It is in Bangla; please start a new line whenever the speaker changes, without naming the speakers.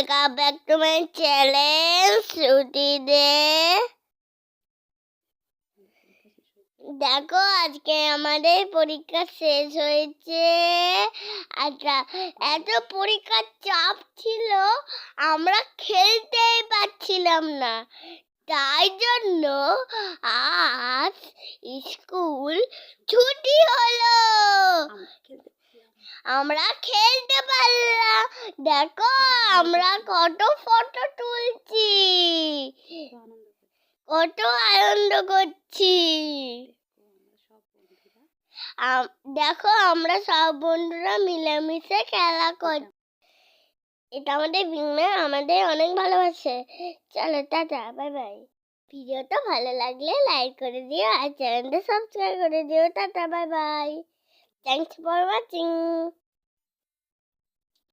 Welcome back to my channel Shruti De দেখো আজকে আমাদের পরীক্ষা শেষ হয়েছে। আচ্ছা এত পরীক্ষার চাপ ছিল আমরা খেলতেই পারছিলাম না। তাই জন্য আজ স্কুল ছুটি হলো। আমরা খেলতে পারলাম। দেখো, আমরা কত ফটো তুলছি। কত আনন্দ করছি। দেখো, আমরা সব বন্ধুরা মিলেমিশে খেলা করছি এটা আমাদের বিমে আমাদের অনেক ভালোবাসে। চলো টাটা বাই বাই ভিডিওটা ভালো লাগলে লাইক করে দিও আর চ্যানেলটা সাবস্ক্রাইব করে দিও। Tata bye bye thanks for watching